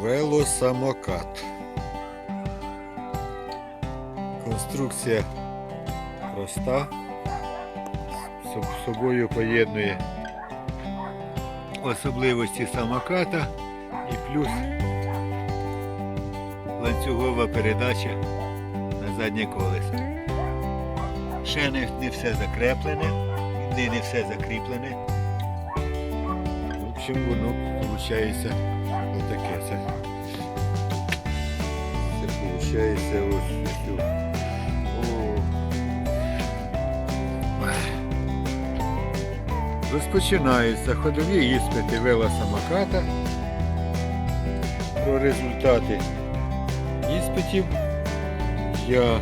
Велосамокат. Конструкція проста, з собою поєднує особливості самоката і плюс ланцюгова передача на заднє колесо. Ще не, не все закреплене, не, не все закріплене. В общем, воно виходить отаке. Це, це виходить ось ось. Розпочинаються ходові іспити велосамоката. Про результати іспитів я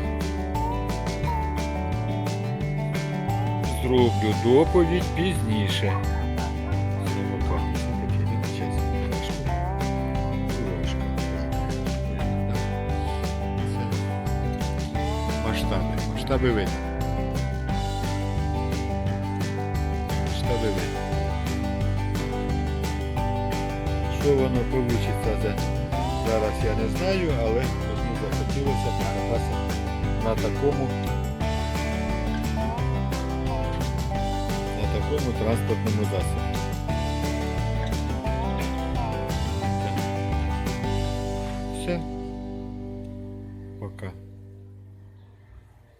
зроблю доповідь пізніше. масштаби. Масштаби видно. Масштаби видно. Що воно вийде зараз я не знаю, але мені захотілося покататися на такому на такому транспортному засобі. Все. Пока.